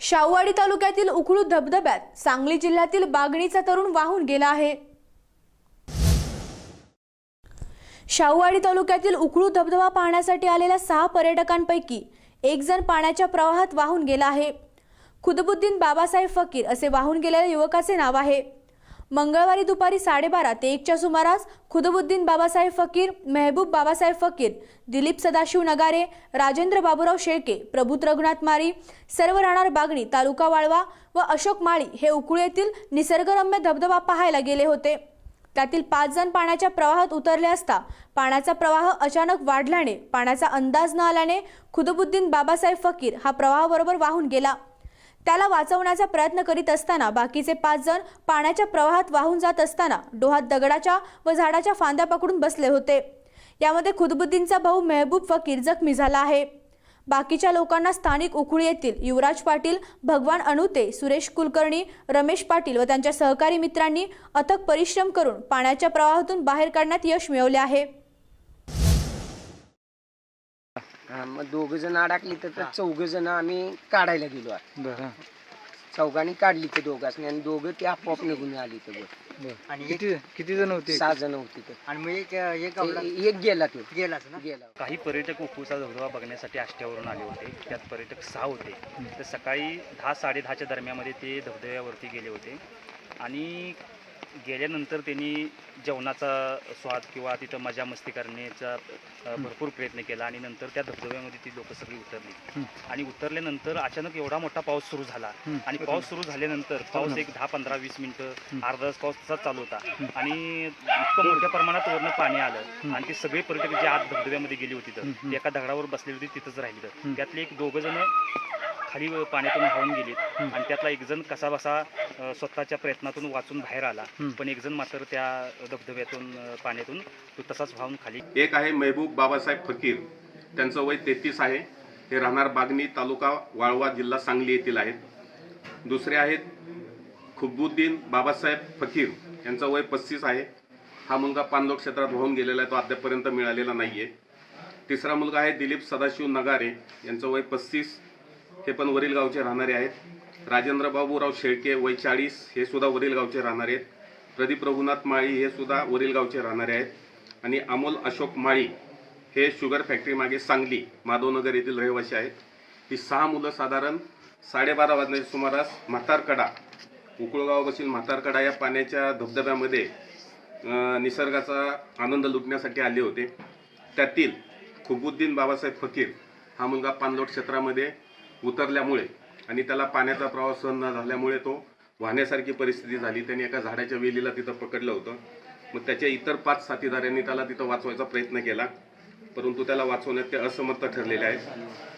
शाहूवाडी तालुक्यातील उखळू धबधब्यात सांगली जिल्ह्यातील बागणीचा तरुण वाहून गेला आहे. शाहूवाडी तालुक्यातील उखळू धबधबा पाहण्यासाठी आलेल्या सहा पर्यटकांपैकी एक जण पाण्याच्या प्रवाहात वाहून गेला आहे. खुदबुद्दीन बाबासाहेब फकीर असे वाहून गेलेल्या युवकाचे नाव आहे. मंगळवारी दुपारी साडेबारा ते एकच्या सुमारास खुदबुद्दीन बाबासाहेब फकीर मेहबूब बाबासाहेब फकीर दिलीप सदाशिव नगारे राजेंद्र बाबूराव शेळके प्रभूत रघुनाथ मारी सर्व राहणार बागणी तालुका वाळवा व अशोक माळी हे उकळू येथील निसर्गरम्य धबधबा पाहायला गेले होते. त्यातील पाच जण पाण्याच्या प्रवाहात उतरले असता पाण्याचा प्रवाह अचानक वाढल्याने पाण्याचा अंदाज न आल्याने खुदबुद्दीन बाबासाहेब फकीर हा प्रवाहाबरोबर वाहून गेला. त्याला वाचवण्याचा प्रयत्न करीत असताना बाकीचे पाच जण पाण्याच्या प्रवाहात वाहून जात असताना डोहात दगडाच्या व झाडाच्या फांद्या पकडून बसले होते. यामध्ये खुदबुद्दीनचा भाऊ मेहबूब फकीर जखमी झाला आहे. बाकीच्या लोकांना स्थानिक उखळी येथील युवराज पाटील भगवान अनुते सुरेश कुलकर्णी रमेश पाटील व त्यांच्या सहकारी मित्रांनी अथक परिश्रम करून पाण्याच्या प्रवाहातून बाहेर काढण्यात यश मिळवले आहे. हा मग दोघ जण अडकली तर चौघ जण आम्ही काढायला गेलो. बरं. चौघांनी काढली ते दोघांनी आणि दोघं ते आपोआप निघून आली तर बरं. आणि किती किती जण होते? सहा जण होती तर आणि मग एक एक ते- गेला तो. गेलाच ना? गेला. काही पर्यटक उखूचा धबधबा बघण्यासाठी आष्ट्यावरून आले होते. त्यात पर्यटक सहा होते. तर सकाळी दहा साडेदहाच्या दरम्यामध्ये ते धबधब्यावरती गेले होते. आणि गेल्यानंतर त्यांनी जेवणाचा स्वाद किंवा तिथं मजा मस्ती करण्याचा भरपूर प्रयत्न केला आणि नंतर त्या धबधब्यामध्ये ती लोक सगळी उतरली. आणि उतरल्यानंतर अचानक एवढा मोठा पाऊस सुरू झाला. आणि पाऊस सुरू झाल्यानंतर पाऊस एक दहा पंधरा वीस मिनिटं अर्धा तास पाऊस तसाच चालू होता. आणि इतकं मोठ्या प्रमाणात वरनं पाणी आलं. आणि ते सगळे पर्यटक जे आत धबधब्यामध्ये गेली होती तर एका दगडावर बसलेली होती तिथंच राहिली तर त्यातले एक दोघं जण खाली पाण्यातून वाहून गेलीत. आणि त्यातला एक जण कसा बसा स्वतःच्या प्रयत्नातून वाचून बाहेर आला. पण एक जण मात्र त्या धबधब्यातून पाण्यातून तो तसाच वाहून खाली एक आहे महबूब बाबासाहेब फकीर. त्यांचं वय तेहतीस आहे. हे राहणार बागणी तालुका वाळवा जिल्हा सांगली येथील आहेत. दुसरे आहेत खुबुद्दीन बाबासाहेब फकीर. यांचं वय पस्तीस आहे. हा मुलगा पाणलोट क्षेत्रात वाहून गेलेला आहे. तो अद्यापपर्यंत मिळालेला नाही आहे तिसरा मुलगा आहे दिलीप सदाशिव नगारे. यांचं वय पस्तीस. हे पण वरील गावचे राहणारे आहेत. राजेंद्र बाबूराव शेळके वय चाळीस हे सुद्धा वरील गावचे राहणारे आहेत. प्रदीप रघुनाथ माळी हे सुद्धा वरील गावचे राहणारे आहेत. आणि अमोल अशोक माळी हे शुगर फॅक्टरी मागे सांगली माधवनगर येथील रहिवासी आहेत. ही सहा मुलं साधारण साडेबारा वाजण्याच्या सुमारास म्हातारकडा उकळगाव बसील म्हातारकडा या पाण्याच्या धबधब्यामध्ये निसर्गाचा आनंद लुटण्यासाठी आले होते. त्यातील खुबुद्दीन बाबासाहेब फकीर हा मुलगा पाणलोट क्षेत्रामध्ये उतरल्यामुळे आणि त्याला पाण्याचा प्रवाह सहन न झाल्यामुळे तो वाहण्यासारखी परिस्थिती झाली. त्याने एका झाडाच्या वेलीला तिथं पकडलं होतं. मग त्याच्या इतर पाच साथीदारांनी त्याला तिथं वाचवायचा प्रयत्न केला. परंतु त्याला वाचवण्यात ते असमर्थ ठरलेले आहेत.